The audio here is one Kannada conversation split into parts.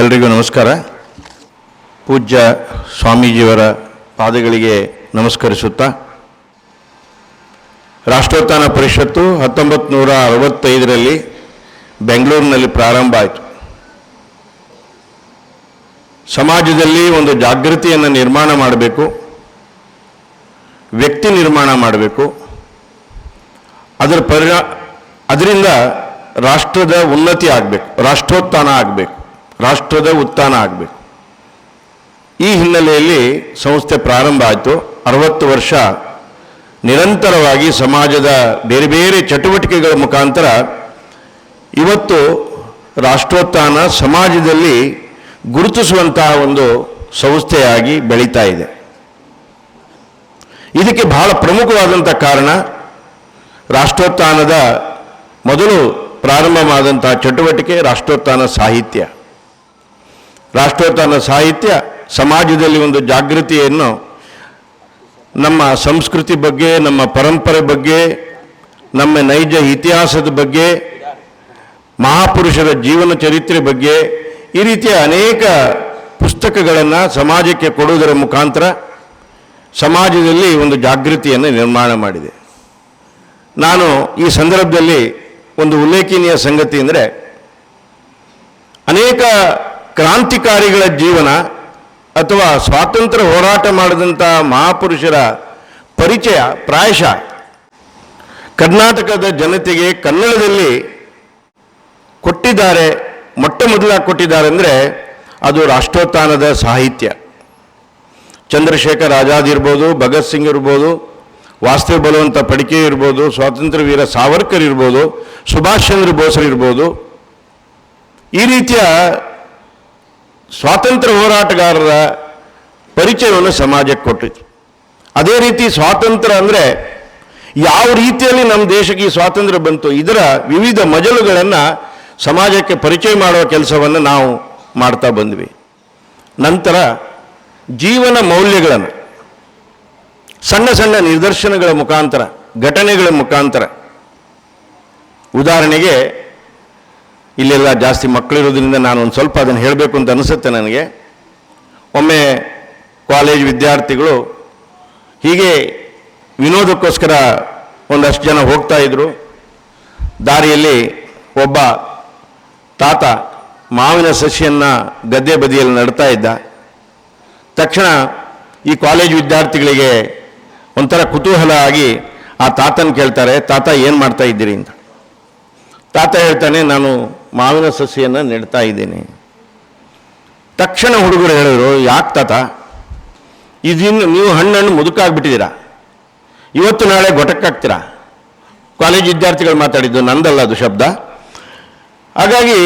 ಎಲ್ರಿಗೂ ನಮಸ್ಕಾರ. ಪೂಜ್ಯ ಸ್ವಾಮೀಜಿಯವರ ಪಾದಗಳಿಗೆ ನಮಸ್ಕರಿಸುತ್ತಾ, ರಾಷ್ಟ್ರೋತ್ಥಾನ ಪರಿಷತ್ತು ಹತ್ತೊಂಬತ್ತು ನೂರ ಅರವತ್ತೈದರಲ್ಲಿ ಬೆಂಗಳೂರಿನಲ್ಲಿ ಪ್ರಾರಂಭ ಆಯಿತು. ಸಮಾಜದಲ್ಲಿ ಒಂದು ಜಾಗೃತಿಯನ್ನು ನಿರ್ಮಾಣ ಮಾಡಬೇಕು, ವ್ಯಕ್ತಿ ನಿರ್ಮಾಣ ಮಾಡಬೇಕು. ಅದರ ಪರಿಣಾ, ಅದರಿಂದ ರಾಷ್ಟ್ರದ ಉನ್ನತಿ ಆಗಬೇಕು, ರಾಷ್ಟ್ರೋತ್ಥಾನ ಆಗಬೇಕು. ರಾಷ್ಟ್ರದ ಉತ್ಥಾನ ಆಗಬೇಕು. ಈ ಹಿನ್ನೆಲೆಯಲ್ಲಿ ಸಂಸ್ಥೆ ಪ್ರಾರಂಭ ಆಯಿತು. ಅರವತ್ತು ವರ್ಷ ನಿರಂತರವಾಗಿ ಸಮಾಜದ ಬೇರೆ ಬೇರೆ ಚಟುವಟಿಕೆಗಳ ಮುಖಾಂತರ ಇವತ್ತು ರಾಷ್ಟ್ರೋತ್ಥಾನ ಸಮಾಜದಲ್ಲಿ ಗುರುತಿಸುವಂತಹ ಒಂದು ಸಂಸ್ಥೆಯಾಗಿ ಬೆಳೀತಾ ಇದೆ. ಇದಕ್ಕೆ ಬಹಳ ಪ್ರಮುಖವಾದಂಥ ಕಾರಣ ರಾಷ್ಟ್ರೋತ್ಥಾನದ ಮೊದಲು ಪ್ರಾರಂಭವಾದಂತಹ ಚಟುವಟಿಕೆ ರಾಷ್ಟ್ರೋತ್ಥಾನ ಸಾಹಿತ್ಯ. ರಾಷ್ಟ್ರೋತ್ಥಾನ ಸಾಹಿತ್ಯ ಸಮಾಜದಲ್ಲಿ ಒಂದು ಜಾಗೃತಿಯನ್ನು ನಮ್ಮ ಸಂಸ್ಕೃತಿ ಬಗ್ಗೆ, ನಮ್ಮ ಪರಂಪರೆ ಬಗ್ಗೆ, ನಮ್ಮ ನೈಜ ಇತಿಹಾಸದ ಬಗ್ಗೆ, ಮಹಾಪುರುಷರ ಜೀವನ ಚರಿತ್ರೆ ಬಗ್ಗೆ ಈ ರೀತಿಯ ಅನೇಕ ಪುಸ್ತಕಗಳನ್ನು ಸಮಾಜಕ್ಕೆ ಕೊಡುವುದರ ಮುಖಾಂತರ ಸಮಾಜದಲ್ಲಿ ಒಂದು ಜಾಗೃತಿಯನ್ನು ನಿರ್ಮಾಣ ಮಾಡಿದೆ. ನಾನು ಈ ಸಂದರ್ಭದಲ್ಲಿ ಒಂದು ಉಲ್ಲೇಖನೀಯ ಸಂಗತಿ ಅಂದರೆ ಅನೇಕ ಕ್ರಾಂತಿಕಾರಿಗಳ ಜೀವನ ಅಥವಾ ಸ್ವಾತಂತ್ರ್ಯ ಹೋರಾಟ ಮಾಡಿದಂಥ ಮಹಾಪುರುಷರ ಪರಿಚಯ, ಪ್ರಾಯಶಃ. ಕರ್ನಾಟಕದ ಜನತೆಗೆ ಕನ್ನಡದಲ್ಲಿ ಕೊಟ್ಟಿದ್ದಾರೆ, ಮೊಟ್ಟ ಮೊದಲಾಗಿ ಕೊಟ್ಟಿದ್ದಾರೆ ಅಂದರೆ ಅದು ರಾಷ್ಟ್ರೋತ್ಥಾನದ ಸಾಹಿತ್ಯ. ಚಂದ್ರಶೇಖರ್ ಆಜಾದ್ ಇರ್ಬೋದು, ಭಗತ್ ಸಿಂಗ್ ಇರ್ಬೋದು ವಾಸ್ತವ ಬಲವಂತ ಪಡಿಕೆ ಇರ್ಬೋದು, ಸ್ವಾತಂತ್ರ್ಯ ವೀರ ಸಾವರ್ಕರ್ ಇರ್ಬೋದು, ಸುಭಾಷ್ ಚಂದ್ರ ಬೋಸರು ಇರ್ಬೋದು. ಈ ರೀತಿಯ ಸ್ವಾತಂತ್ರ್ಯ ಹೋರಾಟಗಾರರ ಪರಿಚಯವನ್ನು ಸಮಾಜಕ್ಕೆ ಕೊಟ್ಟಿತು. ಅದೇ ರೀತಿ ಸ್ವಾತಂತ್ರ್ಯ ಅಂದರೆ ಯಾವ ರೀತಿಯಲ್ಲಿ ನಮ್ಮ ದೇಶಕ್ಕೆ ಈ ಸ್ವಾತಂತ್ರ್ಯ ಬಂತು, ಇದರ ವಿವಿಧ ಮಜಲುಗಳನ್ನು ಸಮಾಜಕ್ಕೆ ಪರಿಚಯ ಮಾಡುವ ಕೆಲಸವನ್ನು ನಾವು ಮಾಡ್ತಾ ಬಂದ್ವಿ. ನಂತರ ಜೀವನ ಮೌಲ್ಯಗಳನ್ನು, ಸಣ್ಣ ಸಣ್ಣ ನಿದರ್ಶನಗಳ ಮುಖಾಂತರ, ಘಟನೆಗಳ ಮುಖಾಂತರ. ಉದಾಹರಣೆಗೆ ಇಲ್ಲೆಲ್ಲ ಜಾಸ್ತಿ ಮಕ್ಕಳಿರೋದ್ರಿಂದ ನಾನು ಒಂದು ಸ್ವಲ್ಪ ಅದನ್ನು ಹೇಳಬೇಕು ಅಂತ ಅನಿಸುತ್ತೆ ನನಗೆ. ಒಮ್ಮೆ ಕಾಲೇಜ್ ವಿದ್ಯಾರ್ಥಿಗಳು ಹೀಗೆ ವಿನೋದಕ್ಕೋಸ್ಕರ ಒಂದಷ್ಟು ಜನ ಹೋಗ್ತಾ ಇದ್ದರು ದಾರಿಯಲ್ಲಿ ಒಬ್ಬ ತಾತ ಮಾವಿನ ಸಸಿಯನ್ನು ಗದ್ದೆ ಬದಿಯಲ್ಲಿ ನಡ್ತಾ ಇದ್ದ. ತಕ್ಷಣ ಈ ಕಾಲೇಜ್ ವಿದ್ಯಾರ್ಥಿಗಳಿಗೆ ಒಂಥರ ಕುತೂಹಲ ಆಗಿ ಆ ತಾತನ ಕೇಳ್ತಾರೆ, ತಾತ ಏನು ಮಾಡ್ತಾ ಇದ್ದೀರಿ? ಅಂತ. ತಾತ ಹೇಳ್ತಾನೆ, ನಾನು ಮಾವಿನ ಸಸಿಯನ್ನು ನೆಡ್ತಾ ಇದ್ದೀನಿ. ತಕ್ಷಣ ಹುಡುಗರು ಹೇಳಿದ್ರು, ಯಾಕೆ ತಾತ? ಇದಿನ್ನು ನೀವು ಹಣ್ಣನ್ನು ಮುದುಕಾಗ್ಬಿಟ್ಟಿದ್ದೀರಾ? ಇವತ್ತು ನಾಳೆ ಗೊಟಕ್ಕಾಗ್ತೀರಾ? ಕಾಲೇಜ್ ವಿದ್ಯಾರ್ಥಿಗಳು ಮಾತಾಡಿದ್ದು ನಂದಲ್ಲ ಅದು ಶಬ್ದ. ಹಾಗಾಗಿ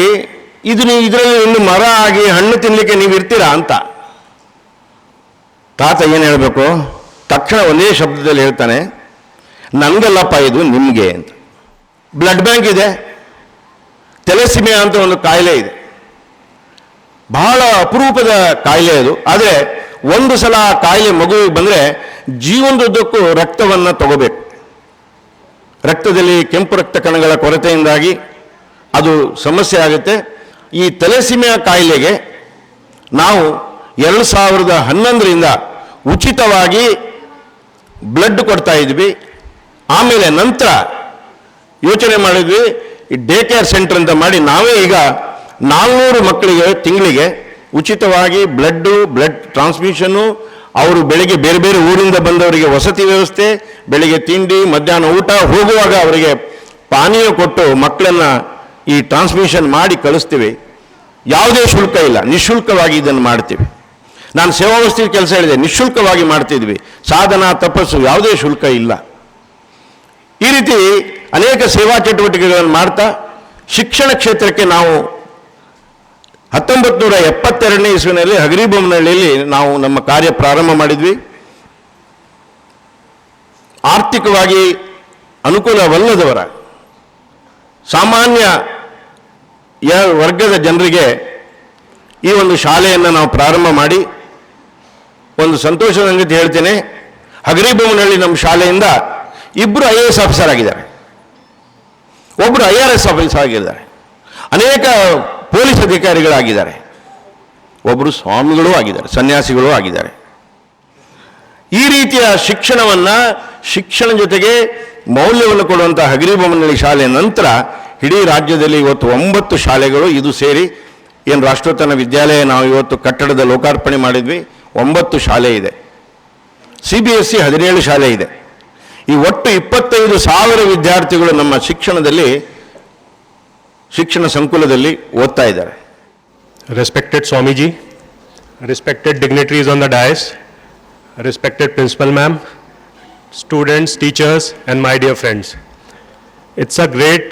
ಇದು ನೀವು ಇದರಲ್ಲಿ ಇನ್ನು ಮರ ಆಗಿ ಹಣ್ಣು ತಿನ್ನಲಿಕ್ಕೆ ನೀವು ಇರ್ತೀರಾ ಅಂತ. ತಾತ ಏನು ಹೇಳಬೇಕು? ತಕ್ಷಣ ಒಂದೇ ಶಬ್ದದಲ್ಲಿ ಹೇಳ್ತಾನೆ ನನಗಲ್ಲಪ್ಪ ಇದು ನಿಮಗೆ ಅಂತ. ಬ್ಲಡ್ ಬ್ಯಾಂಕ್ ಇದೆ. ತೆಲೆಸಿಮೆ ಅಂತ ಒಂದು ಕಾಯಿಲೆ ಇದೆ. ಬಹಳ ಅಪರೂಪದ ಕಾಯಿಲೆ ಅದು. ಆದರೆ ಒಂದು ಸಲ ಆ ಕಾಯಿಲೆ ಮಗುವಿಗೆ ಬಂದರೆ ಜೀವನದುದ್ದಕ್ಕೂ ರಕ್ತವನ್ನು ತಗೋಬೇಕು. ರಕ್ತದಲ್ಲಿ ಕೆಂಪು ರಕ್ತ ಕಣಗಳ ಕೊರತೆಯಿಂದಾಗಿ ಅದು ಸಮಸ್ಯೆ ಆಗುತ್ತೆ. ಈ ತಲೆಸಿಮೆಯ ಕಾಯಿಲೆಗೆ ನಾವು ಎರಡು ಸಾವಿರದ ಹನ್ನೊಂದರಿಂದ ಉಚಿತವಾಗಿ ಬ್ಲಡ್ ಕೊಡ್ತಾ ಇದ್ವಿ. ಆಮೇಲೆ ನಂತರ ಯೋಚನೆ ಮಾಡಿದ್ವಿ ಈ ಡೇ ಕೇರ್ ಸೆಂಟರ್ ಅಂತ ಮಾಡಿ ನಾವೇ ಈಗ ನಾಲ್ನೂರು ಮಕ್ಕಳಿಗೆ ತಿಂಗಳಿಗೆ ಉಚಿತವಾಗಿ ಬ್ಲಡ್ಡು ಬ್ಲಡ್ ಟ್ರಾನ್ಸ್ಮಿಷನ್ನು ಅವರು ಬೆಳಿಗ್ಗೆ ಬೇರೆ ಬೇರೆ ಊರಿಂದ ಬಂದವರಿಗೆ ವಸತಿ ವ್ಯವಸ್ಥೆ, ಬೆಳಿಗ್ಗೆ ತಿಂಡಿ, ಮಧ್ಯಾಹ್ನ ಊಟ, ಹೋಗುವಾಗ ಅವರಿಗೆ ಪಾನೀಯ ಕೊಟ್ಟು ಮಕ್ಕಳನ್ನ ಈ ಟ್ರಾನ್ಸ್ಮಿಷನ್ ಮಾಡಿ ಕಳಿಸ್ತೀವಿ. ಯಾವುದೇ ಶುಲ್ಕ ಇಲ್ಲ. ನಿಶುಲ್ಕವಾಗಿ ಇದನ್ನು ಮಾಡ್ತೀವಿ. ನಾನು ಸೇವಾವಸ್ಥೆ ಕೆಲಸ ಹೇಳಿದೆ. ನಿಶುಲ್ಕವಾಗಿ ಮಾಡ್ತಿದ್ವಿ. ಸಾಧನ, ತಪಸ್ಸು ಯಾವುದೇ ಶುಲ್ಕ ಇಲ್ಲ. ಈ ರೀತಿ ಅನೇಕ ಸೇವಾ ಚಟುವಟಿಕೆಗಳನ್ನು ಮಾಡ್ತಾ ಶಿಕ್ಷಣ ಕ್ಷೇತ್ರಕ್ಕೆ ನಾವು ಹತ್ತೊಂಬತ್ತು ನೂರ ಎಪ್ಪತ್ತೆರಡನೇ ಇಸ್ವಿನಲ್ಲಿ ಹಗರಿಬೊಮ್ಮನಹಳ್ಳಿಯಲ್ಲಿ ನಾವು ನಮ್ಮ ಕಾರ್ಯ ಪ್ರಾರಂಭ ಮಾಡಿದ್ವಿ. ಆರ್ಥಿಕವಾಗಿ ಅನುಕೂಲವಲ್ಲದವರ ಸಾಮಾನ್ಯ ಯ- ವರ್ಗದ ಜನರಿಗೆ ಈ ಒಂದು ಶಾಲೆಯನ್ನು ನಾವು ಪ್ರಾರಂಭ ಮಾಡಿ ಒಂದು ಸಂತೋಷದ ಸಂಗತಿ ಹೇಳ್ತೇನೆ. ಹಗರಿಬೊಮ್ಮನಹಳ್ಳಿ ನಮ್ಮ ಶಾಲೆಯಿಂದ ಇಬ್ಬರು ಐ ಎ ಎಸ್ ಆಫೀಸರ್ ಆಗಿದ್ದಾರೆ. ಒಬ್ಬರು ಐ ಆರ್ ಎಸ್ ಆಫೀಸರ್ ಆಗಿದ್ದಾರೆ. ಅನೇಕ ಪೊಲೀಸ್ ಅಧಿಕಾರಿಗಳಾಗಿದ್ದಾರೆ. ಒಬ್ಬರು ಸ್ವಾಮಿಗಳೂ ಆಗಿದ್ದಾರೆ, ಸನ್ಯಾಸಿಗಳೂ ಆಗಿದ್ದಾರೆ. ಈ ರೀತಿಯ ಶಿಕ್ಷಣವನ್ನ ಶಿಕ್ಷಣ ಜೊತೆಗೆ ಮೌಲ್ಯವನ್ನು ಕೊಡುವಂಥ ಹಗರಿಬೊಮ್ಮನಹಳ್ಳಿ ಶಾಲೆ ನಂತರ ಇಡೀ ರಾಜ್ಯದಲ್ಲಿ ಇವತ್ತು ಒಂಬತ್ತು ಶಾಲೆಗಳು ಇದು ಸೇರಿ ಏನು ರಾಷ್ಟ್ರೋತ್ತನ ವಿದ್ಯಾಲಯ ನಾವು ಇವತ್ತು ಕಟ್ಟಡದ ಲೋಕಾರ್ಪಣೆ ಮಾಡಿದ್ವಿ, ಒಂಬತ್ತು ಶಾಲೆ ಇದೆ. ಸಿ ಬಿ ಎಸ್ ಸಿ ಹದಿನೇಳು ಶಾಲೆ ಇದೆ. ಈ ಒಟ್ಟು ಇಪ್ಪತ್ತೈದು ಸಾವಿರ ವಿದ್ಯಾರ್ಥಿಗಳು ನಮ್ಮ ಶಿಕ್ಷಣದಲ್ಲಿ, ಶಿಕ್ಷಣ ಸಂಕುಲದಲ್ಲಿ ಓದ್ತಾ ಇದ್ದಾರೆ. Respected Swamiji respected dignitaries on the dais respected principal ma'am students teachers and my dear friends it's a great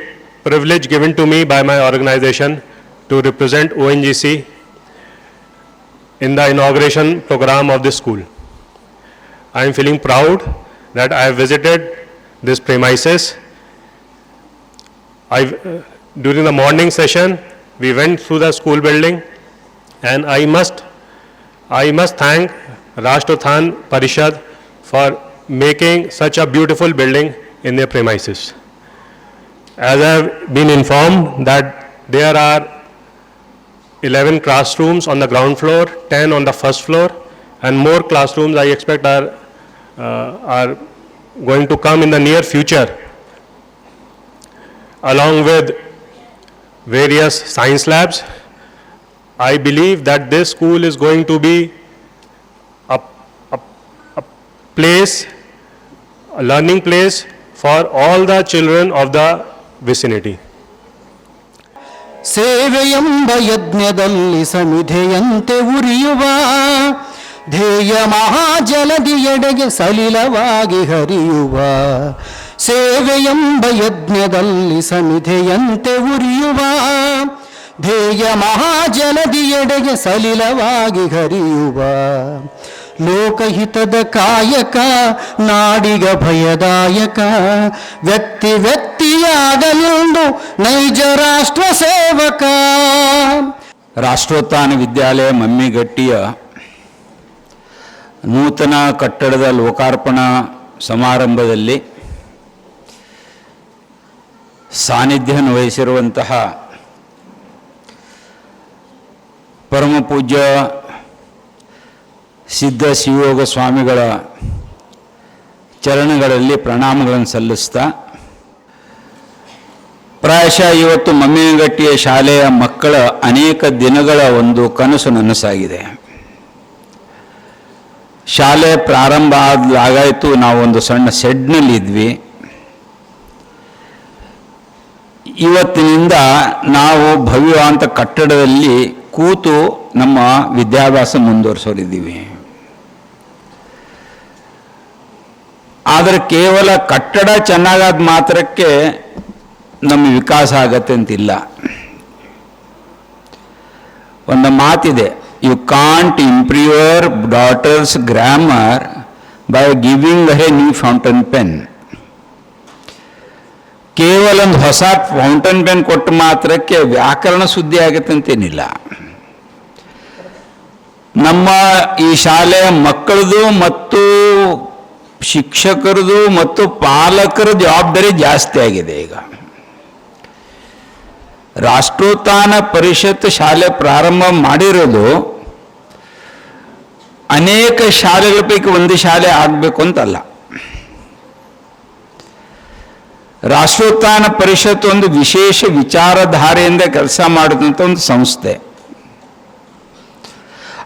privilege given to me by my organisation to represent O N G C in the inauguration programme of this school I am feeling proud that I have visited this premises I, uh, during the morning session, we went through the school building, and I must, I must thank Rashtrothan Parishad for making such a beautiful building in their premises. As I have been informed that there are 11 classrooms on the ground floor, 10 on the first floor, and more classrooms I expect are, are going to come in the near future along with various science labs. I believe that this school is going to be a, a, a place, a learning place for all the children of the vicinity. ಸೇವೆಯೆಂಬ ಯಜ್ಞದಲ್ಲಿ ಸಮಿಧೆಯಂತೆ ಉರಿಯುವ ಧ್ಯೇಯ ಮಹಾಜಲದಿಯೆಡೆಗೆ ಸಲಿಲವಾಗಿ ಹರಿಯುವ ಸೇವೆಯೆಂಬ ಯಜ್ಞದಲ್ಲಿ ಸಮಿಧೆಯಂತೆ ಉರಿಯುವ ಧ್ಯೇಯ ಮಹಾಜಲದಿಯೆಡೆಗೆ ಸಲಿಲವಾಗಿ ಹರಿಯುವ ಲೋಕಹಿತದ ಕಾಯಕ, ನಾಡಿಗ ಭಯದಾಯಕ, ವ್ಯಕ್ತಿ ವ್ಯಕ್ತಿಯಾಗಲೆಂದು ನೈಜ ರಾಷ್ಟ್ರ ಸೇವಕ. ರಾಷ್ಟ್ರೋತ್ಥಾನ ವಿದ್ಯಾಲಯ ಮಮ್ಮಿಗಟ್ಟಿಯ ನೂತನ ಕಟ್ಟಡದ ಲೋಕಾರ್ಪಣಾ ಸಮಾರಂಭದಲ್ಲಿ ಸಾನ್ನಿಧ್ಯವನ್ನು ವಹಿಸಿರುವಂತಹ ಪರಮಪೂಜ್ಯ ಸಿದ್ಧ ಶಿವಯೋಗ ಸ್ವಾಮಿಗಳ ಚರಣಗಳಲ್ಲಿ ಪ್ರಣಾಮಗಳನ್ನು ಸಲ್ಲಿಸ್ತಾ, ಪ್ರಾಯಶಃ ಇವತ್ತು ಮಮ್ಮಿಗಟ್ಟಿಯ ಶಾಲೆಯ ಮಕ್ಕಳ ಅನೇಕ ದಿನಗಳ ಒಂದು ಕನಸು ನನಸಾಗಿದೆ. ಶಾಲೆ ಪ್ರಾರಂಭ ಆದಾಗಾಯಿತು ನಾವೊಂದು ಸಣ್ಣ ಸೆಡ್ನಲ್ಲಿ ಇದ್ವಿ. ಇವತ್ತಿನಿಂದ ನಾವು ಭವ್ಯವಾಂತ ಕಟ್ಟಡದಲ್ಲಿ ಕೂತು ನಮ್ಮ ವಿದ್ಯಾಭ್ಯಾಸ ಮುಂದುವರಿಸೋರಿದ್ದೀವಿ. ಆದರೆ ಕೇವಲ ಕಟ್ಟಡ ಚೆನ್ನಾಗಾದ ಮಾತ್ರಕ್ಕೆ ನಮ್ಮ ವಿಕಾಸ ಆಗತ್ತೆ ಅಂತಿಲ್ಲ. ಒಂದು ಮಾತಿದೆ. You can't improve your daughter's grammar by giving her new fountain pen ಕೇವಲ ಒಂದು ಹೊಸ ಫೌಂಟನ್ ಪೆನ್ ಕೊಟ್ಟು ಮಾತ್ರಕ್ಕೆ ವ್ಯಾಕರಣ ಸುದ್ದಿ ಆಗತ್ತೆ ಅಂತೇನಿಲ್ಲ. ನಮ್ಮ ಈ ಶಾಲೆಯ ಮಕ್ಕಳದು ಮತ್ತು ಶಿಕ್ಷಕರದು ಮತ್ತು ಪಾಲಕರ ಜವಾಬ್ದಾರಿ ಜಾಸ್ತಿ ಆಗಿದೆ ಈಗ. ರಾಷ್ಟ್ರೋತ್ಥಾನ ಪರಿಷತ್ ಶಾಲೆ ಪ್ರಾರಂಭ ಮಾಡಿರೋದು ಅನೇಕ ಶಾಲೆಗಳ ಪೈಕಿ ಒಂದು ಶಾಲೆ ಆಗಬೇಕು ಅಂತಲ್ಲ. ರಾಷ್ಟ್ರೋತ್ಥಾನ ಪರಿಷತ್ ಒಂದು ವಿಶೇಷ ವಿಚಾರಧಾರೆಯಿಂದ ಕೆಲಸ ಮಾಡಿದಂಥ ಒಂದು ಸಂಸ್ಥೆ.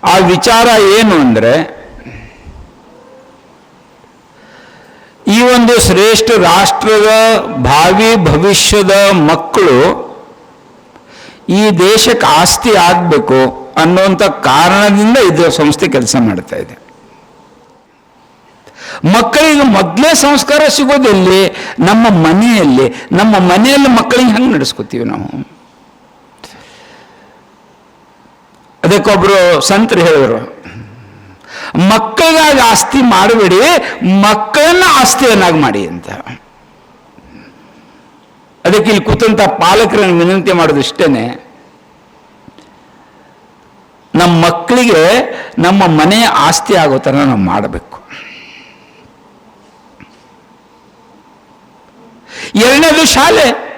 ಆ ವಿಚಾರ ಏನು ಅಂದರೆ ಈ ಒಂದು ಶ್ರೇಷ್ಠ ರಾಷ್ಟ್ರದ ಭಾವಿ ಭವಿಷ್ಯದ ಮಕ್ಕಳು ಈ ದೇಶಕ್ಕೆ ಆಸ್ತಿ ಆಗಬೇಕು ಅನ್ನುವಂಥ ಕಾರಣದಿಂದ ಇದು ಸಂಸ್ಥೆ ಕೆಲಸ ಮಾಡ್ತಾ ಇದೆ. ಮಕ್ಕಳಿಗೆ ಮೊದಲೇ ಸಂಸ್ಕಾರ ಸಿಗೋದೆಲ್ಲಿ ನಮ್ಮ ಮನೆಯಲ್ಲಿ. ನಮ್ಮ ಮನೆಯಲ್ಲಿ ಮಕ್ಕಳಿಗೆ ಹೆಂಗೆ ನಡೆಸ್ಕೋತೀವಿ ನಾವು? ಅದಕ್ಕೊಬ್ರು ಸಂತರು ಹೇಳಿದ್ರು, ಮಕ್ಕಳಿಗಾಗಿ ಆಸ್ತಿ ಮಾಡಬೇಡಿ, ಮಕ್ಕಳನ್ನ ಆಸ್ತಿಯನ್ನಾಗಿ ಮಾಡಿ ಅಂತ. ಅದಕ್ಕೆ ಇಲ್ಲಿ ಕೂತಂತ ಪಾಲಕರನ್ನು ವಿನಂತಿ ಮಾಡೋದು ಇಷ್ಟೇನೆ. ನಮ್ಮ ಮಕ್ಕಳಿಗೆ ನಮ್ಮ ಮನೆಯ ಆಸ್ತಿ ಆಗೋ ಥರ ನಾವು ಮಾಡಬೇಕು. ಎರಡನೇದು ಶಾಲೆ.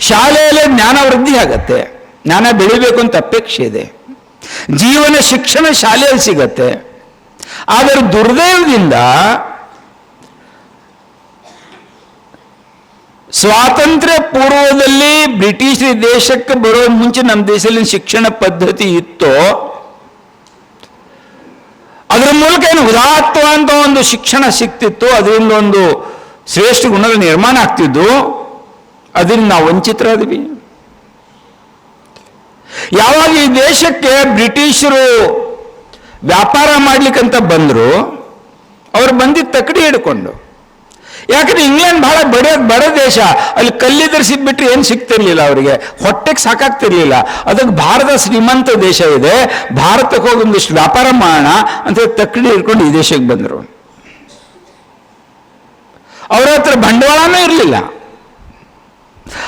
ಶಾಲೆಯಲ್ಲಿ ಜ್ಞಾನ ವೃದ್ಧಿ ಆಗತ್ತೆ. ಜ್ಞಾನ ಬೆಳಿಬೇಕು ಅಂತ ಅಪೇಕ್ಷೆ ಇದೆ. ಜೀವನ ಶಿಕ್ಷಣ ಶಾಲೆಯಲ್ಲಿ ಸಿಗತ್ತೆ. ಆದರೆ ದುರ್ದೈವದಿಂದ ಸ್ವಾತಂತ್ರ್ಯ ಪೂರ್ವದಲ್ಲಿ ಬ್ರಿಟಿಷ್ ದೇಶಕ್ಕೆ ಬರೋ ಮುಂಚೆ ನಮ್ಮ ದೇಶದಲ್ಲಿ ಶಿಕ್ಷಣ ಪದ್ಧತಿ ಇತ್ತು, ಅದರ ಮೂಲಕ ಏನು ಉದಾತ್ತ ಅಂತ ಒಂದು ಶಿಕ್ಷಣ ಸಿಕ್ತಿತ್ತು, ಅದರಿಂದ ಒಂದು ಶ್ರೇಷ್ಠ ಗುಣಗಳ ನಿರ್ಮಾಣ ಆಗ್ತಿದ್ದು, ಅದರಿಂದ ನಾವು ವಂಚಿತರಾದ್ವಿ. ಯಾವಾಗ ಈ ದೇಶಕ್ಕೆ ಬ್ರಿಟಿಷರು ವ್ಯಾಪಾರ ಮಾಡ್ಲಿಕ್ಕಂತ ಬಂದರು, ಅವ್ರು ಬಂದಿದ್ದ ತಕಡಿ ಹಿಡ್ಕೊಂಡು. ಯಾಕಂದ್ರೆ ಇಂಗ್ಲೆಂಡ್ ಬಹಳ ಬಡ ಬಡ ದೇಶ. ಅಲ್ಲಿ ಕಲ್ಲಿದ್ರೆ ಸಿಕ್ಬಿಟ್ರೆ ಏನು ಸಿಗ್ತಿರ್ಲಿಲ್ಲ ಅವರಿಗೆ? ಹೊಟ್ಟೆಗೆ ಸಾಕಾಗ್ತಿರ್ಲಿಲ್ಲ. ಅದಕ್ಕೆ ಭಾರತ ಶ್ರೀಮಂತ ದೇಶ ಇದೆ. ಭಾರತಕ್ಕೆ ಹೋಗಿ ಒಂದಿಷ್ಟು ವ್ಯಾಪಾರ ಮಾಡೋಣ ಅಂತ ತಕ್ಕಡಿ ಹಿಡ್ಕೊಂಡು ಈ ದೇಶಕ್ಕೆ ಬಂದರು. ಅವ್ರ ಹತ್ರ ಬಂಡವಾಳನೇ ಇರಲಿಲ್ಲ.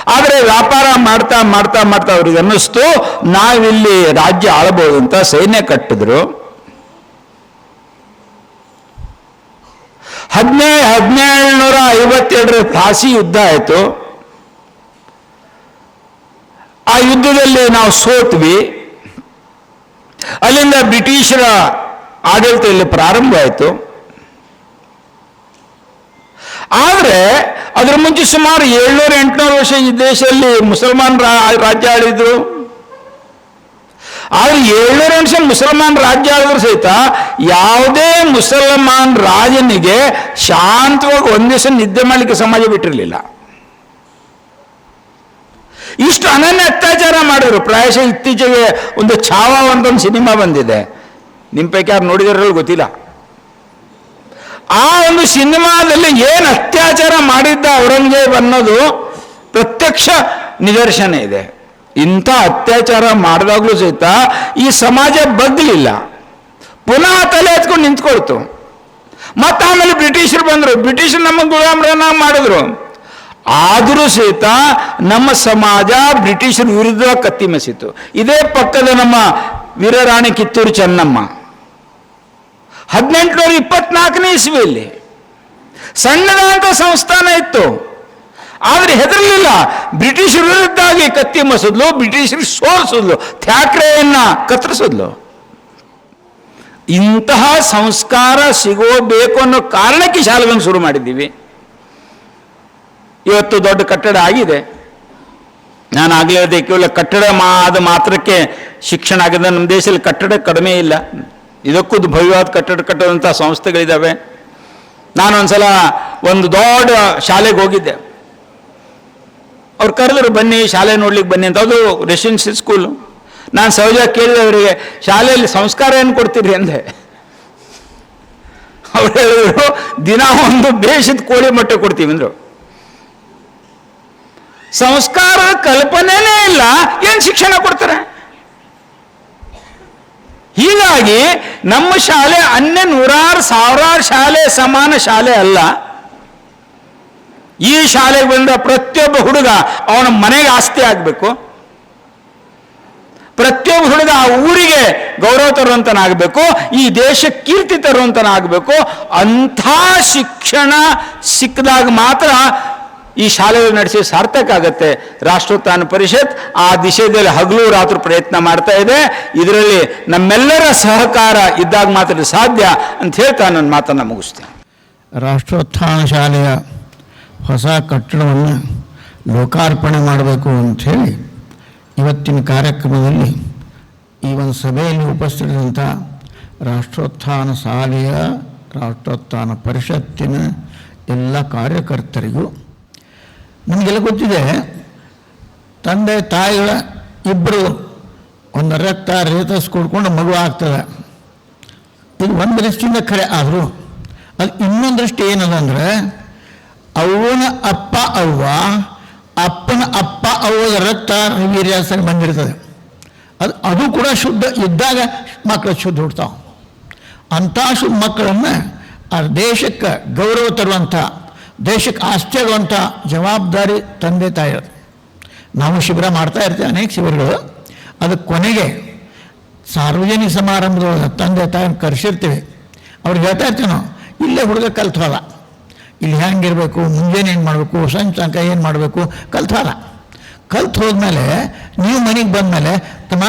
ಆದರೆ ವ್ಯಾಪಾರ ಮಾಡ್ತಾ ಮಾಡ್ತಾ ಮಾಡ್ತಾ ಅವ್ರಿಗೆ ಅನ್ನಿಸ್ತು, ನಾವಿಲ್ಲಿ ರಾಜ್ಯ ಆಳ್ಬೋದು ಅಂತ ಸೈನ್ಯ ಕಟ್ಟಿದ್ರು. ಹದಿನೇ ಹದಿನೇಳುನೂರ ಐವತ್ತೆರಡರ ಪ್ಲಾಸಿ ಯುದ್ಧ ಆಯಿತು. ಆ ಯುದ್ಧದಲ್ಲಿ ನಾವು ಸೋತ್ವಿ. ಅಲ್ಲಿಂದ ಬ್ರಿಟಿಷರ ಆಡಳಿತ ಇಲ್ಲಿ ಪ್ರಾರಂಭ ಆಯಿತು. ಆದರೆ ಅದರ ಮುಂಚೆ ಸುಮಾರು ಏಳ್ನೂರ ಎಂಟುನೂರು ವರ್ಷ ಈ ದೇಶದಲ್ಲಿ ಮುಸಲ್ಮಾನ್ ರಾಜ್ಯ ಆಳಿದ್ರು. ಆದ್ರೆ ಏಳ್ನೂರ ವರ್ಷ ಮುಸಲ್ಮಾನ್ ರಾಜ್ಯ ಆದ್ರೂ ಸಹಿತ ಯಾವುದೇ ಮುಸಲ್ಮಾನ್ ರಾಜನಿಗೆ ಶಾಂತವಾಗಿ ಒಂದ್ ದಿವಸ ನಿದ್ದೆ ಮಾಡಲಿಕ್ಕೆ ಸಮಾಜ ಬಿಟ್ಟಿರಲಿಲ್ಲ. ಇಷ್ಟು ಅನನ್ಯ ಅತ್ಯಾಚಾರ ಮಾಡಿದ್ರು. ಪ್ರಾಯಶಃ ಇತ್ತೀಚೆಗೆ ಒಂದು ಛಾವ ಅಂತ ಒಂದು ಸಿನಿಮಾ ಬಂದಿದೆ. ನಿಮ್ಮ ಪೈಕಿ ಯಾರು ನೋಡಿದಾರೋ ಗೊತ್ತಿಲ್ಲ. ಆ ಒಂದು ಸಿನಿಮಾದಲ್ಲಿ ಏನು ಅತ್ಯಾಚಾರ ಮಾಡಿದ್ದ ಔರಂಗಜೇಬ್ ಅನ್ನೋದು ಪ್ರತ್ಯಕ್ಷ ನಿದರ್ಶನ ಇದೆ. ಇಂಥ ಅತ್ಯಾಚಾರ ಮಾಡಿದಾಗಲೂ ಸಹಿತ ಈ ಸಮಾಜ ಬಗ್ಲಿಲ್ಲ. ಪುನಃ ತಲೆ ಎತ್ಕೊಂಡು ನಿಂತ್ಕೊಳ್ತು. ಮತ್ತೆ ಆಮೇಲೆ ಬ್ರಿಟಿಷರು ಬಂದರು. ಬ್ರಿಟಿಷರು ನಮ್ಮ ಗುಲಾಮರನ್ನ ಮಾಡಿದ್ರು. ಆದರೂ ಸಹಿತ ನಮ್ಮ ಸಮಾಜ ಬ್ರಿಟಿಷರ ವಿರುದ್ಧ ಕತ್ತಿ ಮೆಸಿತು ಇದೇ ಪಕ್ಕದ ನಮ್ಮ ವೀರರಾಣಿ ಕಿತ್ತೂರು ಚೆನ್ನಮ್ಮ. ಹದಿನೆಂಟುನೂರ ಇಪ್ಪತ್ನಾಲ್ಕನೇ ಇಸ್ವಿಯಲ್ಲಿ ಸಣ್ಣದಾದಂಥ ಸಂಸ್ಥಾನ ಇತ್ತು. ಆದರೆ ಹೆದರಲಿಲ್ಲ. ಬ್ರಿಟಿಷರ ವಿರುದ್ಧಾಗಿ ಕತ್ತಿ ಮಸದ್ಲು ಬ್ರಿಟಿಷರಿಗೆ ಸೋಲಿಸಿದ್ಲು, ಥ್ಯಾಕ್ರೆಯನ್ನ ಕತ್ತರಿಸಿದ್ಲು. ಇಂತಹ ಸಂಸ್ಕಾರ ಸಿಗೋಬೇಕು ಅನ್ನೋ ಕಾರಣಕ್ಕೆ ಶಾಲೆಗಳನ್ನು ಶುರು ಮಾಡಿದ್ದೀವಿ. ಇವತ್ತು ದೊಡ್ಡ ಕಟ್ಟಡ ಆಗಿದೆ. ನಾನು ಆಗಲೇ ಅದೇ ಕೇವಲ ಕಟ್ಟಡ ಆದ ಮಾತ್ರಕ್ಕೆ ಶಿಕ್ಷಣ ಆಗಿದೆ ನಮ್ಮ ದೇಶದಲ್ಲಿ ಕಟ್ಟಡ ಕಡಿಮೆ ಇಲ್ಲ. ಇದಕ್ಕೂ ಭವ್ಯವಾದ ಕಟ್ಟಡ ಕಟ್ಟದಂಥ ಸಂಸ್ಥೆಗಳಿದ್ದಾವೆ ನಾನು ಒಂದ್ಸಲ ಒಂದು ದೊಡ್ಡ ಶಾಲೆಗೆ ಹೋಗಿದ್ದೆ. ಅವ್ರು ಕರೆದ್ರು ಬನ್ನಿ, ಶಾಲೆ ನೋಡ್ಲಿಕ್ಕೆ ಬನ್ನಿ ಅಂತ. ಅದು ರೆಸಿಡೆನ್ಸಿ ಸ್ಕೂಲು. ನಾನು ಸಹಜ ಕೇಳಿದೆ ಅವರಿಗೆ ಶಾಲೆಯಲ್ಲಿ ಸಂಸ್ಕಾರ ಏನು ಕೊಡ್ತೀರಿ ಅಂದೆ. ಅವ್ರು ಹೇಳಿದ್ರು, ದಿನ ಒಂದು ಬೇಷದ ಕೋಳಿ ಮೊಟ್ಟೆ ಕೊಡ್ತೀವಿ ಅಂದ್ರು. ಸಂಸ್ಕಾರ ಕಲ್ಪನೆನೇ ಇಲ್ಲ, ಏನು ಶಿಕ್ಷಣ ಕೊಡ್ತಾರೆ? ಹೀಗಾಗಿ ನಮ್ಮ ಶಾಲೆ ಅನ್ಯ ನೂರಾರು, ಸಾವಿರಾರು ಶಾಲೆ ಸಮಾನ ಶಾಲೆ ಅಲ್ಲ. ಈ ಶಾಲೆಗೆ ಬಂದ ಪ್ರತಿಯೊಬ್ಬ ಹುಡುಗ ಅವನ ಮನೆಗೆ ಆಸ್ತಿ ಆಗಬೇಕು. ಪ್ರತಿಯೊಬ್ಬ ಹುಡುಗ ಆ ಊರಿಗೆ ಗೌರವ ತರುವಂತನಾಗಬೇಕು, ಈ ದೇಶ ಕೀರ್ತಿ ತರುವಂತನಾಗಬೇಕು. ಅಂಥ ಶಿಕ್ಷಣ ಸಿಕ್ಕಿದಾಗ ಮಾತ್ರ ಈ ಶಾಲೆಗಳು ನಡೆಸಿ ಸಾರ್ಥಕ ಆಗುತ್ತೆ. ರಾಷ್ಟ್ರೋತ್ಥಾನ ಪರಿಷತ್ ಆ ದಿಶೆಯಲ್ಲಿ ಹಗಲು ರಾತ್ರಿ ಪ್ರಯತ್ನ ಮಾಡ್ತಾ ಇದೆ. ಇದರಲ್ಲಿ ನಮ್ಮೆಲ್ಲರ ಸಹಕಾರ ಇದ್ದಾಗ ಮಾತ್ರ ಸಾಧ್ಯ ಅಂತ ಹೇಳ್ತಾ ನನ್ನ ಮಾತನ್ನು ಮುಗಿಸ್ತೇನೆ. ರಾಷ್ಟ್ರೋತ್ಥಾನ ಶಾಲೆಯ ಹೊಸ ಕಟ್ಟಡವನ್ನು ಲೋಕಾರ್ಪಣೆ ಮಾಡಬೇಕು ಅಂಥೇಳಿ ಇವತ್ತಿನ ಕಾರ್ಯಕ್ರಮದಲ್ಲಿ ಈ ಒಂದು ಸಭೆಯಲ್ಲಿ ಉಪಸ್ಥಿತಿದಂಥ ರಾಷ್ಟ್ರೋತ್ಥಾನ ಶಾಲೆಯ, ರಾಷ್ಟ್ರೋತ್ಥಾನ ಪರಿಷತ್ತಿನ ಎಲ್ಲ ಕಾರ್ಯಕರ್ತರಿಗೂ ನಮಗೆಲ್ಲ ಗೊತ್ತಿದೆ, ತಂದೆ, ತಾಯಿಗಳ ಇಬ್ಬರು ಒಂದು ರಕ್ತ ರೇತಸ್ ಕೊಡ್ಕೊಂಡು ಮಗು ಆಗ್ತದೆ. ಇದು ಒಂದು ದೃಷ್ಟಿಯಿಂದ ಖರೆ, ಆದರೂ ಅದು ಇನ್ನೊಂದು ದೃಷ್ಟಿ ಏನದ ಅಂದರೆ ಅವನ ಅಪ್ಪ ಅವ್ವ, ಅಪ್ಪನ ಅಪ್ಪ ಅವ್ವದ ರಕ್ತ ವೀರ್ಯಾಸಕ್ಕೆ ಬಂದಿರ್ತದೆ. ಅದು ಅದು ಕೂಡ ಶುದ್ಧ ಇದ್ದಾಗ ಮಕ್ಕಳು ಶುದ್ಧ ಹುಡ್ತಾವೆ ಅಂಥ ಶುದ್ಧ ಮಕ್ಕಳನ್ನು ಆ ದೇಶಕ್ಕೆ ಗೌರವ ತರುವಂಥ, ದೇಶಕ್ಕೆ ಆಸ್ತಿ ಆಗುವಂಥ ಜವಾಬ್ದಾರಿ ತಂದೆ ತಾಯಿ. ನಾವು ಶಿಬಿರ ಮಾಡ್ತಾ ಇರ್ತೀವಿ ಅನೇಕ ಶಿಬಿರಗಳು. ಅದು ಕೊನೆಗೆ ಸಾರ್ವಜನಿಕ ಸಮಾರಂಭದೊಳಗೆ ತಂದೆ ತಾಯಿನ ಕರೆಸಿರ್ತೀವಿ. ಅವ್ರಿಗೆ ಹೇಳ್ತಾ ಇರ್ತೀವಿ ನಾವು, ಇಲ್ಲೇ ಹುಡುಗ ಕಲ್ತೋದ ಇಲ್ಲಿ ಹೆಂಗಿರಬೇಕು? ಮುಂಜಾನೆ ಏನು ಮಾಡಬೇಕು? ಸಂಜೆ ತನಕ ಏನು ಮಾಡಬೇಕು? ಕಲ್ತೋದ ಕಲ್ತು ಹೋದ್ಮೇಲೆ ನೀವು ಮನೆಗೆ ಬಂದಮೇಲೆ ತಮ್ಮ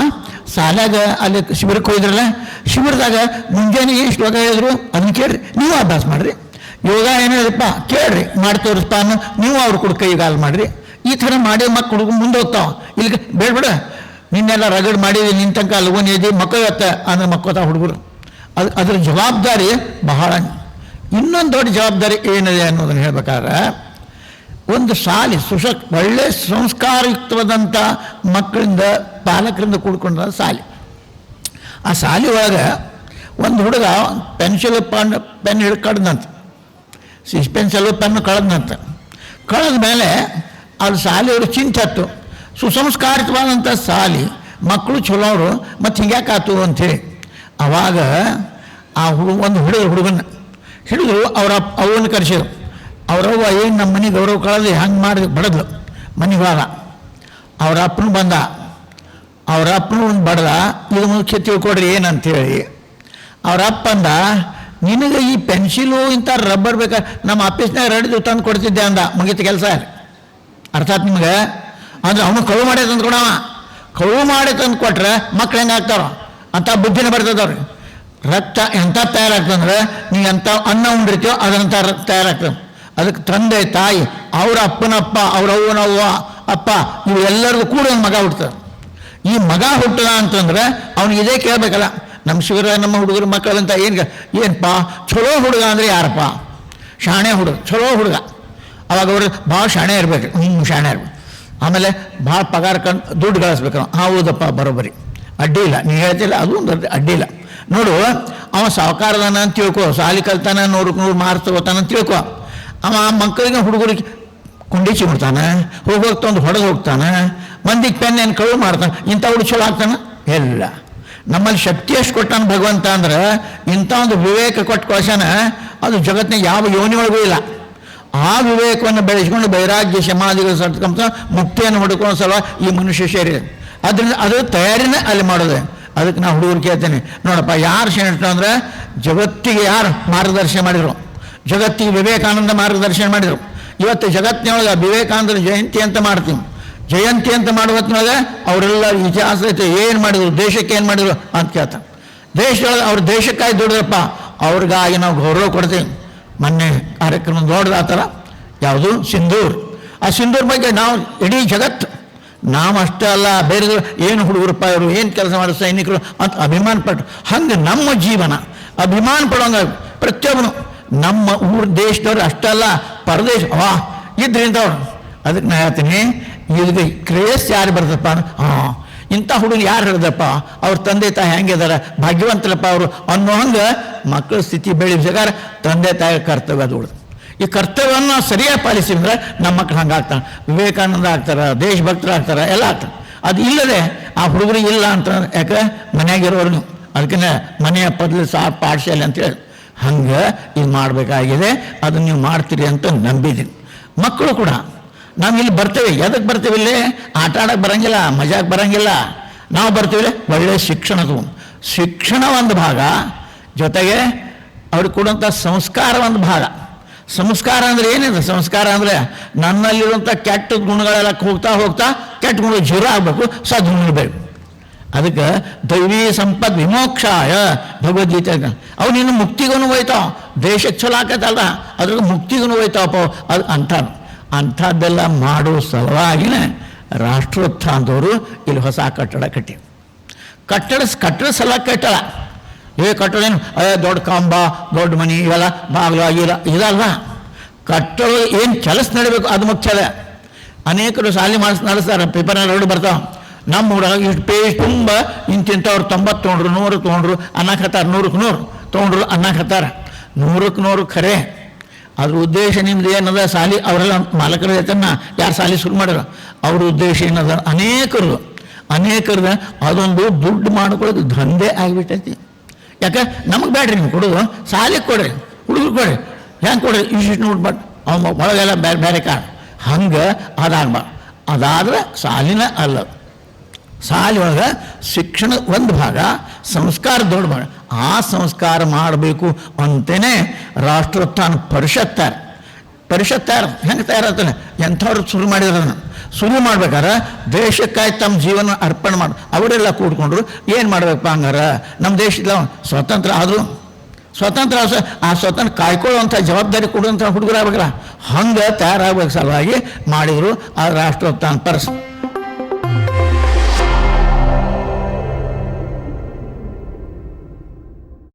ಸಾಲಾಗ ಅಲ್ಲಿ ಶಿಬಿರಕ್ಕೆ ಹೋಗಿದ್ರಲ್ಲ ಶಿಬಿರದಾಗ ಮುಂಜಾನೆ ಎಷ್ಟು ಯೋಗ ಹೇಳಿದ್ರು? ಅದನ್ನ ಕೇಳ್ರಿ. ನೀವು ಅಭ್ಯಾಸ ಮಾಡಿರಿ. ಯೋಗ ಏನಿದೆಪ್ಪ ಕೇಳ್ರಿ. ಮಾಡಿ ತೋರಿಸ್ಪ ಅನ್ನೋ. ನೀವು ಅವ್ರ ಕೂಡ ಕೈಗಾಲು ಮಾಡಿರಿ. ಈ ಥರ ಮಾಡಿ ಮಕ್ಕಳು ಮುಂದೆ ಹೋಗ್ತಾವ. ಇಲ್ಲಿ ಬೇಡ ಬೇಡ. ನಿನ್ನೆಲ್ಲ ರಗಡ್ ಮಾಡಿದ್ವಿ ನಿನ್ನ ತನಕ ಎದಿ, ಮಕ್ಕಳು ಅತ್ತ ಅಂದ್ರೆ ಮಕ್ಕಳ ಹುಡುಗರು. ಅದು ಅದ್ರ ಜವಾಬ್ದಾರಿ ಬಹಳ ಇನ್ನೊಂದು ದೊಡ್ಡ ಜವಾಬ್ದಾರಿ ಏನಿದೆ ಅನ್ನೋದನ್ನು ಹೇಳ್ಬೇಕಾದ್ರೆ, ಒಂದು ಶಾಲೆ ಸುಶಕ್ ಒಳ್ಳೆ ಸಂಸ್ಕಾರಯುಕ್ತವಾದಂಥ ಮಕ್ಕಳಿಂದ ಪಾಲಕರಿಂದ ಕೂಡ್ಕೊಂಡ ಶಾಲೆ. ಆ ಶಾಲೆ ಒಳಗೆ ಒಂದು ಹುಡುಗ ಪೆನ್ಸಿಲ್ ಪನ್, ಪೆನ್ ಹಿಡ್ ಕಡ್ದಂತ, ಸಿಸ್ ಪೆನ್ಸಿಲ್ ಪೆನ್ನು ಕಳೆದಂತ. ಕಳೆದ ಮೇಲೆ ಅದು ಶಾಲೆಯವರು ಚಿಂತೆ ಹತ್ತು ಸುಸಂಸ್ಕಾರಿತವಾದಂಥ ಶಾಲೆ, ಮಕ್ಕಳು ಚಲೋರು ಮತ್ತು ಹಿಂಗ್ಯಾಕಾತು ಅಂಥೇಳಿ ಆವಾಗ ಆ ಹುಡುಗ ಒಂದು ಹುಡುಗ ಹುಡುಗನ ಹಿಡಿದು ಅವರ ಅವನ್ನ ಕರೆಸಿದ್ರು. ಅವರವ್ವ ಏನು ನಮ್ಮ ಮನೆ ಗೌರವ ಕಳೆದು ಹಂಗೆ ಮಾಡಿದ್ರು ಬಡದ್ಲು. ಮನೆಗೆ ಭಾಗ ಅವ್ರ ಅಪ್ಪನು ಬಂದ. ಅವರ ಅಪ್ಪನು ಒಂದು ಬಡದ. ಇದು ಮುಖ್ಯ ತಿಳ್ಕೊಡ್ರಿ ಏನಂತೇಳಿ. ಅವ್ರ ಅಪ್ಪ ಅಂದ ನಿನಗೆ ಈ ಪೆನ್ಸಿಲು ಇಂಥ ರಬ್ಬರ್ ಬೇಕಾ? ನಮ್ಮ ಆಫೀಸ್ನಾಗ ರಡಿದು ತಂದು ಕೊಡ್ತಿದ್ದೆ ಅಂದ. ಮುಗಿತ ಕೆಲಸ. ಅರ್ಥಾತ್ ನಿಮಗೆ? ಅಂದ್ರೆ ಅವನು ಕಳು ಮಾಡಿ ತಂದು ಕೊಡವ ಕಳು ಮಾಡಿ ತಂದು ಕೊಟ್ರೆ ಮಕ್ಳು ಹೆಂಗೆ ಆಗ್ತಾರೋ? ಅಂತ ಬುದ್ಧಿನ ಬರ್ತದವ್ರಿಗೆ. ರಕ್ತ ಎಂಥ ತಯಾರಾಗ್ತಂದ್ರೆ ನೀವು ಎಂಥ ಅನ್ನ ಉಂಡಿರ್ತೀಯೋ ಅದಂಥ ತಯಾರಾಗ್ತದೆ. ಅದಕ್ಕೆ ತಂದೆ, ತಾಯಿ, ಅವರ ಅಪ್ಪನಪ್ಪ, ಅವ್ರ ಅವ್ವನವ್ವ, ಅಪ್ಪ ಇವೆಲ್ಲರಿಗೂ ಕೂಡ ಒಂದು ಮಗ ಹುಡ್ತದೆ ಈ ಮಗ ಹುಟ್ಟದ ಅಂತಂದ್ರೆ ಅವ್ನಿಗೆ ಇದೇ ಕೇಳಬೇಕಲ್ಲ, ನಮ್ಮ ಶಿವರ, ನಮ್ಮ ಹುಡುಗರು ಮಕ್ಕಳಂತ ಏನು ಏನಪ್ಪ ಚಲೋ ಹುಡುಗ ಅಂದರೆ ಯಾರಪ್ಪ? ಶಾಣೆ ಹುಡುಗ ಚಲೋ ಹುಡುಗ. ಅವಾಗ ಅವರು, ಭಾಳ ಶಾಣೆ ಇರಬೇಕು. ಹ್ಞೂ ಶಾಣೆ ಇರಬೇಕು. ಆಮೇಲೆ ಭಾಳ ಪಗಾರ ಕಂಡು ದುಡ್ಡು ಗಳಿಸ್ಬೇಕು ಹಾಂ, ಹೌದಪ್ಪ, ಬರೋಬ್ಬರಿ. ಅಡ್ಡಿ ಇಲ್ಲ. ನೀ ಹೇಳ್ತಿಲ್ಲ, ಅದು ಒಂದು ಅಡ್ಡಿ ಇಲ್ಲ. ನೋಡು, ಅವ ಸಾವುಕಾರದಾನ ಅಂತ ತಿಳ್ಕೊ, ಸಾಲಿ ಕಲ್ತಾನ, ನೂರು ನೂರು ಮಾರ್ಕ್ ತಗೋತಾನ ಅಂತ ತಿಳ್ಕೊ. ಅವ ಮಕ್ಕಳಿಗೆ ಹುಡುಗರಿಗೆ ಕುಂಡಿಚಿ ಬಿಡ್ತಾನೆ ಹೋಗೋಗ್ತ ತಂದು ಹೊಡೆದು ಹೋಗ್ತಾನೆ, ಮಂದಿಗೆ ಪೆನ್ ಏನು ಕಳು ಮಾಡ್ತಾನೆ ಇಂಥ ಹುಡುಗ ಚಲೋ ಆಗ್ತಾನೆ? ಎಲ್ಲ ನಮ್ಮಲ್ಲಿ ಶಕ್ತಿ ಎಷ್ಟು ಕೊಟ್ಟಾನ ಭಗವಂತ ಅಂದ್ರೆ, ಇಂಥ ಒಂದು ವಿವೇಕ ಕೊಟ್ಟು ಕಳ್ಸ್ಯಾನ ಅದು ಜಗತ್ತಿನ ಯಾವ ಯೋನಿಯೊಳಗೂ ಇಲ್ಲ. ಆ ವಿವೇಕವನ್ನು ಬೆಳೆಸ್ಕೊಂಡು ಬೈರಾಗ್ಯ ಸಮಾಧಿಗಳು ಸತ್ಕೊಂತ ಮುಕ್ತಿಯನ್ನು ಹುಡುಕೋ ಸಲ ಈ ಮನುಷ್ಯ ಸೇರಿದೆ. ಅದರಿಂದ ಅದು ತಯಾರಿನೇ ಅಲ್ಲಿ ಮಾಡೋದು. ಅದಕ್ಕೆ ನಾನು ಹುಡುಗರು ಕೇಳ್ತೇನೆ, ನೋಡಪ್ಪ, ಯಾರು ಶ್ರೇಷ್ಠ ಅಂದರೆ ಜಗತ್ತಿಗೆ ಯಾರು ಮಾರ್ಗದರ್ಶನ ಮಾಡಿದರು? ಜಗತ್ತಿಗೆ ವಿವೇಕಾನಂದ ಮಾರ್ಗದರ್ಶನ ಮಾಡಿದರು. ಇವತ್ತು ಜಗತ್ತಿನೊಳಗೆ ವಿವೇಕಾನಂದರ ಜಯಂತಿ ಅಂತ ಮಾಡ್ತೀವಿ. ಜಯಂತಿ ಅಂತ ಮಾಡುವತ್ತಿನೊಳಗೆ ಅವರೆಲ್ಲ ಇತಿಹಾಸ ಐತೆ ಏನು ಮಾಡಿದರು, ದೇಶಕ್ಕೆ ಏನು ಮಾಡಿದ್ರು ಅಂತ ಕೇಳ್ತಾರೆ. ದೇಶದೊಳಗೆ ಅವ್ರ ದೇಶಕ್ಕಾಗಿ ದುಡಿದ್ರಪ್ಪ, ಅವ್ರಿಗಾಗಿ ನಾವು ಗೌರವ ಕೊಡ್ತೀವಿ. ಮೊನ್ನೆ ಕಾರ್ಯಕ್ರಮ ನೋಡಿದ ಆ ಥರ, ಯಾವುದು ಸಿಂಧೂರ್. ಆ ಸಿಂಧೂರ್ ಬಗ್ಗೆ ನಾವು ಇಡೀ ಜಗತ್ತು ನಾವು ಅಷ್ಟೇ ಅಲ್ಲ, ಬೇರೆ ಏನು ಹುಡುಗರಪ್ಪ ಇವರು ಏನು ಕೆಲಸ ಮಾಡೋ ಸೈನಿಕರು ಅಂತ ಅಭಿಮಾನ ಪಟ್ಟು ಹಂಗೆ ನಮ್ಮ ಜೀವನ, ಅಭಿಮಾನ ಪಡೋಂಗ ಪ್ರತಿಯೊಬ್ಬನು ನಮ್ಮ ಊರು ದೇಶದವ್ರು ಅಲ್ಲ, ಪರದೇಶ ವಾ ಇದ್ರಿಂದ ಅವ್ರು. ಅದಕ್ಕೆ ನಾ ಹೇಳ್ತೀನಿ ಇದಕ್ಕೆ ಕ್ರೇಸ್ ಯಾರು ಬರ್ತಪ್ಪ ಹಾಂ, ಇಂಥ ಹುಡುಗ ಯಾರು ಹೇಳಿದಪ್ಪ ಅವ್ರ ತಂದೆ ತಾಯಿ ಹೆಂಗಿದಾರ ಭಾಗ್ಯವಂತರಪ್ಪ ಅವರು ಅನ್ನೋ ಹಂಗೆ ಮಕ್ಕಳ ಸ್ಥಿತಿ ಬೆಳೆಸಾರ ತಂದೆ ತಾಯಿ ಕರ್ತವ್ಯ ಅದು ಈ ಕರ್ತವ್ಯವನ್ನು ಸರಿಯಾಗಿ ಪಾಲಿಸಿದ್ರೆ ನಮ್ಮ ಮಕ್ಕಳು ಹಂಗೆ ಆಗ್ತಾನೆ ವಿವೇಕಾನಂದ ಆಗ್ತಾರೆ, ದೇಶಭಕ್ತರು ಆಗ್ತಾರೆ, ಎಲ್ಲ ಆಗ್ತಾರೆ. ಅದು ಇಲ್ಲದೆ ಆ ಹುಡುಗರಿಗೆ ಇಲ್ಲ ಅಂತ ಯಾಕೆ? ಮನೆಯಾಗಿರೋರು ಅದಕ್ಕೆ ಮನೆಯ ಪದಲು ಸಾ ಪಾಠಶಾಲೆ ಅಂತೇಳಿ ಹಂಗೆ ಇದು ಮಾಡಬೇಕಾಗಿದೆ ಅದನ್ನ ನೀವು ಮಾಡ್ತೀರಿ ಅಂತ ನಂಬಿದ್ದೀನಿ. ಮಕ್ಕಳು ಕೂಡ, ನಾವು ಇಲ್ಲಿ ಬರ್ತೇವೆ. ಎದಕ್ಕೆ ಬರ್ತೇವೆ ಇಲ್ಲಿ? ಆಟ ಆಡಕ್ಕೆ ಬರಂಗಿಲ್ಲ, ಮಜಾಕ್ ಬರಂಗಿಲ್ಲ. ನಾವು ಬರ್ತೀವಿ ಒಳ್ಳೆಯ ಶಿಕ್ಷಣ ಶಿಕ್ಷಣ ಒಂದು ಭಾಗ, ಜೊತೆಗೆ ಅವ್ರಿಗೆ ಕೊಡುವಂಥ ಸಂಸ್ಕಾರ ಒಂದು ಭಾಗ. ಸಂಸ್ಕಾರ ಅಂದರೆ ಏನಿದೆ? ಸಂಸ್ಕಾರ ಅಂದರೆ ನನ್ನಲ್ಲಿರುವಂಥ ಕೆಟ್ಟ ಗುಣಗಳೆಲ್ಲ ಹೋಗ್ತಾ ಹೋಗ್ತಾ ಕೆಟ್ಟ ಗುಣ ಜೀರೋ ಆಗಬೇಕು ಸದ್ಗುಣಬೇಕು ಅದಕ್ಕೆ ದೈವೀ ಸಂಪದ್ ವಿಮೋಕ್ಷಾಯ ಭಗವದ್ಗೀತೆ ಅವು ನಿನ್ನ ಮುಕ್ತಿಗೂ ಹೋಯ್ತಾವ. ದೇಶಕ್ಕೆ ಚಲೋ ಆಕತ್ತಲ್ಲ ಅದ್ರಾಗ ಮುಕ್ತಿಗೂ ಹೋಯ್ತಾವಪ್ಪ ಅದು ಅಂಥ ಅಂಥದ್ದೆಲ್ಲ ಮಾಡೋ ಸಲುವಾಗಿನೇ ರಾಷ್ಟ್ರೋತ್ಥಾನದವರು ಇಲ್ಲಿ ಹೊಸ ಕಟ್ಟಡ ಕಟ್ಟಿ ಕಟ್ಟಡ ಕಟ್ಟಡ ಸಲ ಕಟ್ಟಡ ಏ ಕಟ್ಟಡೇನು ಅದೇ ದೊಡ್ಡ ಕಂಬ, ದೊಡ್ಡ ಮನೆ, ಇವೆಲ್ಲ ಬಾಗಿಲು ಇಲ್ಲ ಇದಲ್ಲ. ಕಟ್ಟಡ ಏನು ಕೆಲಸ ನಡಿಬೇಕು ಅದು ಮುಖ್ಯ ಅದ. ಅನೇಕರು ಸಾಲಿ ಮಾಡಿಸ್ ನಡೆಸ್ತಾರೆ ಪೇಪರ್ ಎರಡು ಬರ್ತಾವೆ. ನಮ್ಮ ಊರಾಗ ಇಷ್ಟು ಪೇಜ್ ತುಂಬ ಇಂತಿಂಥವ್ರು ತೊಂಬತ್ತು ತೊಗೊಂಡ್ರು, ನೂರು ತೊಗೊಂಡ್ರು ಅನ್ನಕತ್ತಾರ ನೂರಕ್ಕೆ ನೂರು ತೊಗೊಂಡ್ರು ಅನ್ನಕತ್ತಾರ ನೂರಕ್ಕೆ ನೂರು ಖರೆ ಅದ್ರ ಉದ್ದೇಶ ನಿಮ್ದು ಏನದ? ಸಾಲಿ ಅವರೆಲ್ಲ ಮಾಲಕರ ಜೊತೆನ ಯಾರು ಸಾಲಿ ಶುರು ಮಾಡ್ಯಾರ ಅವ್ರ ಉದ್ದೇಶ ಏನದ? ಅನೇಕರು. ಅನೇಕರದ ಅದೊಂದು ದುಡ್ಡು ಮಾಡ್ಕೊಳ್ಳೋದು ದಂಧೆ ಆಗಿಬಿಟ್ಟೈತಿ. ಯಾಕೆ? ನಮಗೆ ಬೇಡ್ರಿ ನೀವು ಕೊಡೋದು. ಸಾಲಿಗೆ ಕೊಡ್ರಿ ಹುಡುಗರು ಕೊಡ್ರಿ. ಹೆಂಗೆ ಕೊಡ್ರಿ? ಇಷ್ಟು ನೋಡ್ಬಾರ್ದು ಅವ್ನ ಒಳಗೆಲ್ಲ ಬೇರೆ ಬೇರೆ ಕಾರಣ ಹಂಗೆ ಅದಾಗ್ಬಾರ್ದು ಅದಾದ್ರೆ ಸಾಲಿನ ಅಲ್ಲ. ಸಾಲಿ ಒಳಗೆ ಶಿಕ್ಷಣ ಒಂದು ಭಾಗ, ಸಂಸ್ಕಾರ ದೊಡ್ಡ ಭಾಗ. ಆ ಸಂಸ್ಕಾರ ಮಾಡಬೇಕು ಅಂತೇನೆ ರಾಷ್ಟ್ರೋತ್ಥಾನ ಪರಿಷತ್ ತಯಾರು. ಪರಿಷತ್ ತಯಾರು, ಹೆಂಗೆ ತಯಾರಾಗ್ತಾನೆ ಎಂಥವ್ರು ಶುರು ಮಾಡಿದ್ರು ಶುರು ಮಾಡ್ಬೇಕಾರೆ ದೇಶಕ್ಕಾಗಿ ತಮ್ಮ ಜೀವನ ಅರ್ಪಣೆ ಮಾಡಿ, ಅವರೆಲ್ಲ ಕೂಡ್ಕೊಂಡ್ರು ಏನು ಮಾಡ್ಬೇಕಪ್ಪ ಹಂಗಾರ? ನಮ್ಮ ದೇಶದ ಸ್ವತಂತ್ರ ಆದರೂ, ಸ್ವತಂತ್ರ ಆ ಸ್ವತಂತ್ರ ಕಾಯ್ಕೊಳ್ಳುವಂಥ ಜವಾಬ್ದಾರಿ ಕೊಡುವಂಥ ಹುಡುಗರಾಗಬೇಕಲ್ಲ, ಹಂಗೆ ತಯಾರಾಗಬೇಕು ಸಲುವಾಗಿ ಮಾಡಿದರು ಆ ರಾಷ್ಟ್ರೋತ್ಥಾನ ಪರಿಷತ್.